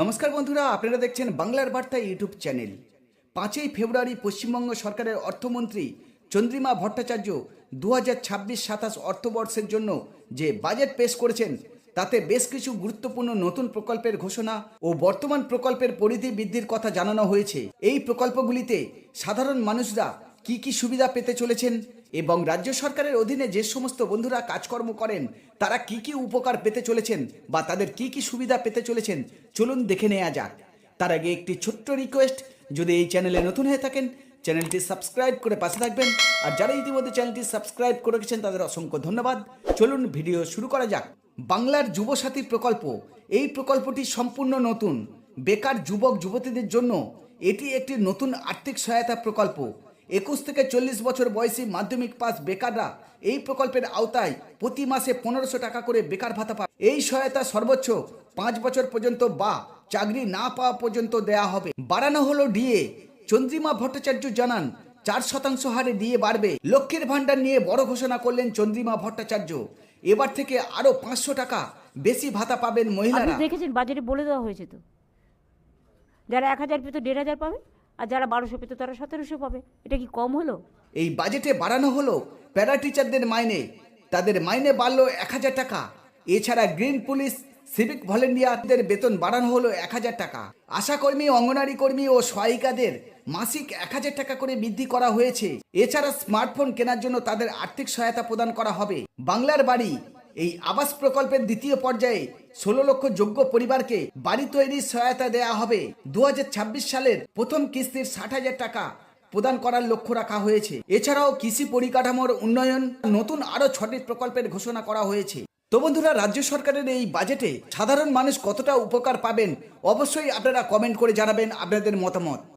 নমস্কার বন্ধুরা, আপনারা দেখছেন বাংলার বার্তা ইউটিউব চ্যানেল। পাঁচই ফেব্রুয়ারি পশ্চিমবঙ্গ সরকারের অর্থমন্ত্রী চন্দ্রিমা ভট্টাচার্য দু হাজার ছাব্বিশ সাতাশ অর্থবর্ষের জন্য যে বাজেট পেশ করেছেন, তাতে বেশ কিছু গুরুত্বপূর্ণ নতুন প্রকল্পের ঘোষণা ও বর্তমান প্রকল্পের পরিধি বৃদ্ধির কথা জানানো হয়েছে। এই প্রকল্পগুলিতে সাধারণ মানুষরা কি কি সুবিধা পেতে চলেছেন এবং রাজ্য সরকারের অধীনে যে সমস্ত বন্ধুরা কাজকর্ম করেন, তারা কি কি উপকার পেতে চলেছেন বা তাদের কি কি সুবিধা পেতে চলেছেন, চলুন দেখে নেওয়া যাক। তার আগে একটি ছোট্ট রিকোয়েস্ট যদি এই চ্যানেলে নতুন হয়ে থাকেন চ্যানেলটি সাবস্ক্রাইব করে পাশে থাকবেন, আর যারা ইতিমধ্যে চ্যানেলটি সাবস্ক্রাইব করে রেখেছেন, তাদের অসংখ্য ধন্যবাদ। চলুন ভিডিও শুরু করা যাক। বাংলার যুবসাথী প্রকল্প, এই প্রকল্পটি সম্পূর্ণ নতুন। বেকার যুবক যুবতীদের জন্য এটি একটি নতুন আর্থিক সহায়তা প্রকল্প। একুশ থেকে চল্লিশ বছর বয়সী মাধ্যমিক পাস বেকাররা এই প্রকল্পের আওতায় প্রতি মাসে পনেরোশো টাকা করে বেকার ভাতা পাবে। এই সহায়তা সর্বোচ্চ পাঁচ বছর পর্যন্ত বা চাকরি না পাওয়া পর্যন্ত দেয়া হবে। বাড়ানো হলো ডিএ। চন্দ্রিমা ভট্টাচার্য জানান চার শতাংশ হারে ডিএ বাড়বে। লক্ষ্মীর ভাণ্ডার নিয়ে বড় ঘোষণা করলেন চন্দ্রিমা ভট্টাচার্য। এবার থেকে আরও পাঁচশো টাকা বেশি ভাতা পাবেন মহিলারা। দেখেছেন বাজারে বলে দেওয়া হয়েছে তো? যারা এক হাজার পেতো দেড় হাজার পাবে? আর যারা বারোশো পেতো তারা সতেরোশো পাবে। এটা কি কম হলো? এই বাজেটে বাড়ানো হলো প্যারা টিচারদের মাইনে। তাদের মাইনে বাড়লো এক হাজার টাকা। এছাড়া গ্রিন পুলিশ, সিভিক ভলেন্টিয়ারদের বেতন বাড়ানো হলো এক হাজার টাকা। আশাকর্মী, অঙ্গনারী কর্মী ও সহায়িকাদের মাসিক এক হাজার টাকা করে বৃদ্ধি করা হয়েছে। এছাড়া স্মার্টফোন কেনার জন্য তাদের আর্থিক সহায়তা প্রদান করা হবে। বাংলার বাড়ি এই আবাস প্রকল্পের দ্বিতীয় পর্যায়ে ষোলো লক্ষ যোগ্য পরিবারকে বাড়ি তৈরির সহায়তা দেওয়া হবে। দু হাজার ছাব্বিশ সালের প্রথম কিস্তির ষাট হাজার টাকা প্রদান করার লক্ষ্য রাখা হয়েছে। এছাড়াও কৃষি পরিকাঠামোর উন্নয়ন নতুন আরও ছটি প্রকল্পের ঘোষণা করা হয়েছে। তো বন্ধুরা, রাজ্য সরকারের এই বাজেটে সাধারণ মানুষ কতটা উপকার পাবেন, অবশ্যই আপনারা কমেন্ট করে জানাবেন আপনাদের মতামত।